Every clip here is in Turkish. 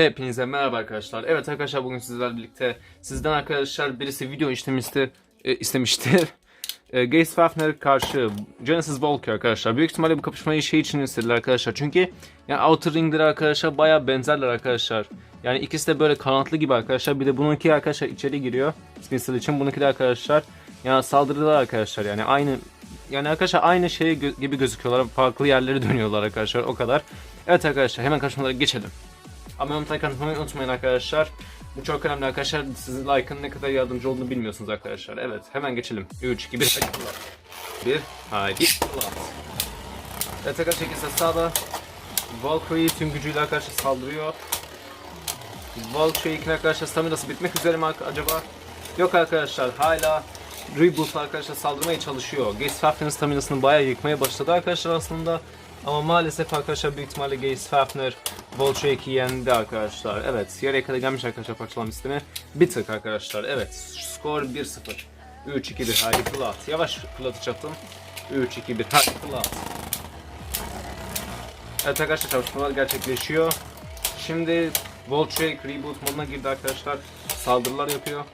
Hepinize merhaba arkadaşlar. Evet arkadaşlar bugün sizlerle birlikte sizden arkadaşlar birisi video istemişti, e, istemiştir. E, Gaze Fafner karşı Genesis Walker arkadaşlar. Büyük ihtimalle bu kapışmayı şey için istediler arkadaşlar. Çünkü yani Outer Ring'leri arkadaşlar baya benzerler arkadaşlar. Yani ikisi de böyle kanatlı gibi arkadaşlar. Bir de bununki arkadaşlar içeri giriyor. Spinsel için bununki de arkadaşlar. Yani saldırılar arkadaşlar yani aynı yani arkadaşlar aynı şey gibi gözüküyorlar. Farklı yerlere dönüyorlar arkadaşlar o kadar. Evet arkadaşlar hemen karşımalara geçelim. Abone olmayı, unutmayı unutmayın arkadaşlar. Bu çok önemli arkadaşlar. Sizin like'ın ne kadar yardımcı olduğunu bilmiyorsunuz arkadaşlar. Evet hemen geçelim. 3, 2, 1, 1, haydi. Evet arkadaşlar ikisi sağda. Valkyrie tüm gücüyle arkadaşlar saldırıyor. Valkyrie'nin arkadaşlar staminası bitmek üzere mi acaba? Yok arkadaşlar hala Reboot arkadaşlar saldırmaya çalışıyor. Gaze Fafner'ın staminasını bayağı yıkmaya başladı arkadaşlar aslında. Ama maalesef arkadaşlar büyük ihtimalle Gaze Fafner Voltrake'i yendi arkadaşlar. Evet yarıya kadar gelmiş arkadaşlar parçalama sistemi. Bir tık arkadaşlar. Evet skor 1-0. 3-2-1 haydi Plat. Yavaş Plat'ı çattım. 3-2-1 haydi Plat. Evet arkadaşlar çalışmalar gerçekleşiyor. Şimdi Voltrake Reboot moduna girdi arkadaşlar. Saldırılar yapıyor.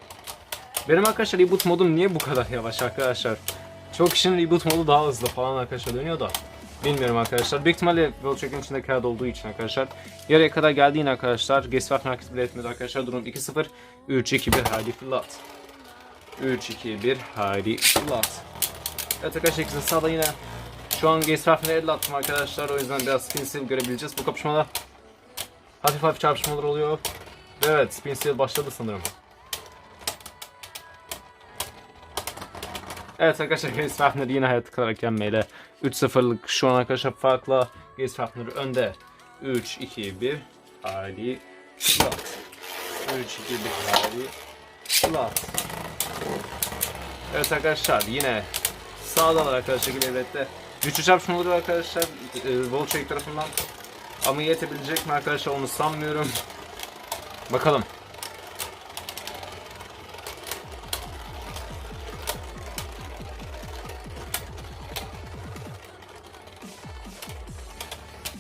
Benim arkadaşlar reboot modum niye bu kadar yavaş arkadaşlar? Çok kişinin reboot modu daha hızlı falan arkadaşlar dönüyor da. Bilmiyorum arkadaşlar. Büyük ihtimalle Voltrake'in içinde kağıt olduğu için arkadaşlar. Yarıya kadar geldiğin arkadaşlar. Gesfaf hareket bile etmedi arkadaşlar. Durum 2-0. 3-2-1 haydi fırlat. 3-2-1 haydi fırlat. Evet arkadaşlar ikisi sağda yine. Şu an Gesfaf'ın elle attım arkadaşlar. O yüzden biraz spin seal görebileceğiz bu kapışmada. Hafif hafif çarpışmalar oluyor. Evet spin seal başladı sanırım. Evet arkadaşlar Gaze Fafner yine hayat kalarak yenmeyle 3-0'lık şu an arkadaşlar farkla Gaze Fafner önde. 3, 2, 1 Haydi Flat 3, 2, 1 Haydi Flat Evet arkadaşlar yine sağdalar arkadaşlar gibi elbette. Güçlü çarpışma oluyor arkadaşlar e, tarafından. Ama yetebilecek mi arkadaşlar onu sanmıyorum. Bakalım.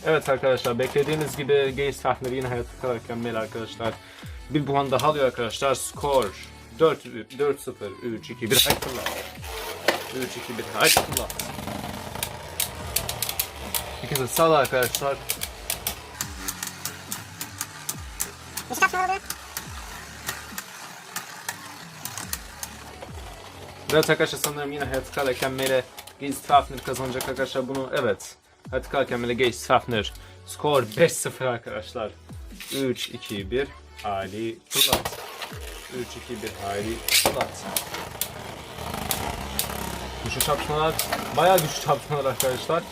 Evet arkadaşlar beklediğiniz gibi Gaze Fafner yine hayatta kalırken mel arkadaşlar. Bir puan daha alıyor arkadaşlar. Skor 4 4 0 3 2 1 Hayatullah. 3 2 1 Hayatullah. İkisi sağ arkadaşlar. Evet arkadaşlar sanırım yine hayatta kalırken mele Gaze Fafner kazanacak arkadaşlar bunu evet. Hadi kalken Mele Gaze Fafner. Skor 5-0 arkadaşlar. 3, 2, 1. Ali Fırlat. 3, 2, 1. Ali Fırlat. Güçlü çarpışmalar. Bayağı güçlü çarpışmalar arkadaşlar.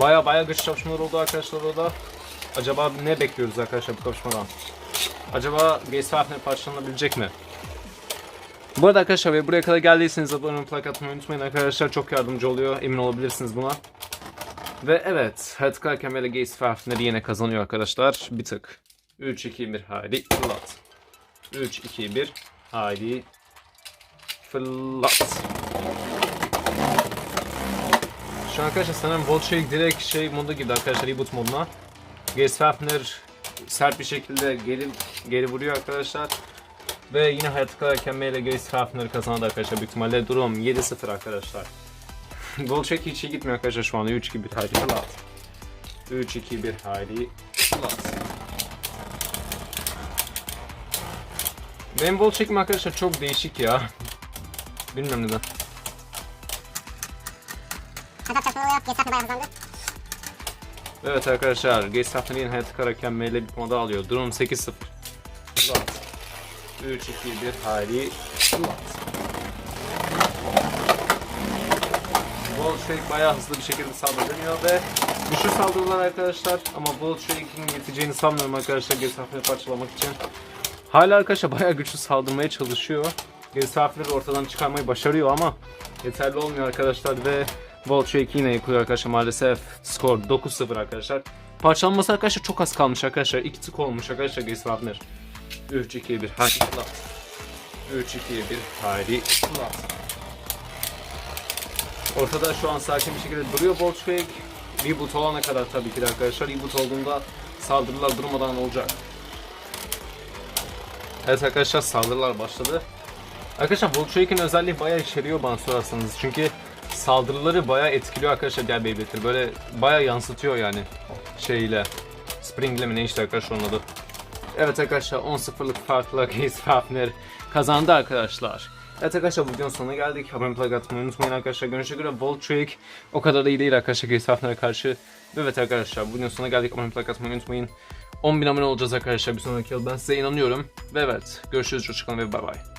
Baya baya güçlü çarpışmalar oldu arkadaşlar orada. Acaba ne bekliyoruz arkadaşlar bu kapışmadan? Acaba Gaze Fafner parçalanabilecek mi? Bu arada arkadaşlar ve buraya kadar geldiyseniz abone olup like atmayı unutmayın arkadaşlar. Çok yardımcı oluyor. Emin olabilirsiniz buna. Ve evet. Hayat Kalken ve Gaze Fafner yine kazanıyor arkadaşlar. Bir tık. 3, 2, 1 haydi fırlat. 3, 2, 1 haydi fırlat. Şu an arkadaşlar sanırım Voltshake direkt şey modu gibi arkadaşlar reboot moduna. Gaze Fafner sert bir şekilde geri geri vuruyor arkadaşlar. Ve yine hayatta kalarken Meyle Gaze Fafner'ı kazandı arkadaşlar büyük ihtimalle. Durum 7-0 arkadaşlar. Volchek hiç iyi gitmiyor arkadaşlar şu anda. 3-2-1 haydi fırlat. 3-2-1 haydi fırlat. Benim Volchek'im arkadaşlar çok değişik ya. Bilmem neden. Evet arkadaşlar Fafner yine hayatta kalarken Meyle bir moda alıyor. Durum 8-0. Fırlat. 3, 2, 1 haydi fırlat. Voltshake bayağı hızlı bir şekilde saldırıyor ve güçlü saldırılar arkadaşlar ama Voltshake'in yeteceğini sanmıyorum arkadaşlar Gesafir'i parçalamak için. Hala arkadaşlar bayağı güçlü saldırmaya çalışıyor. Gesafir'i ortadan çıkarmayı başarıyor ama yeterli olmuyor arkadaşlar ve Voltshake yine yıkılıyor arkadaşlar maalesef. Skor 9-0 arkadaşlar. Parçalanması arkadaşlar çok az kalmış arkadaşlar. 2 tık olmuş arkadaşlar Gesafir. 3, 2, 1 haydi fırlat. 3, 2, 1 haydi fırlat. Ortada şu an sakin bir şekilde duruyor Volkswagen. Reboot olana kadar tabii ki de arkadaşlar. Reboot olduğunda Saldırılar durmadan olacak. Evet arkadaşlar saldırılar başladı. Arkadaşlar Volkswagen özelliği bayağı işe yarıyor bana sorarsanız. Çünkü saldırıları bayağı etkiliyor arkadaşlar diğer Beyblade'leri. Böyle bayağı yansıtıyor yani şeyle. Spring'le mi ne işte arkadaşlar onun adı. Evet arkadaşlar 10-0'lık farkla Gaze Fafner kazandı arkadaşlar. Evet arkadaşlar bu videonun sonuna geldik. Abone olmayı atmayı unutmayın arkadaşlar. Görünüşe göre Voltric o kadar da iyi değil arkadaşlar Gaze Fafner'e karşı. Evet arkadaşlar bu videonun sonuna geldik. Abone olmayı atmayı unutmayın. 10.000 abone olacağız arkadaşlar bir sonraki yıl. Ben size inanıyorum. Ve evet görüşürüz. Hoşçakalın ve bay bay.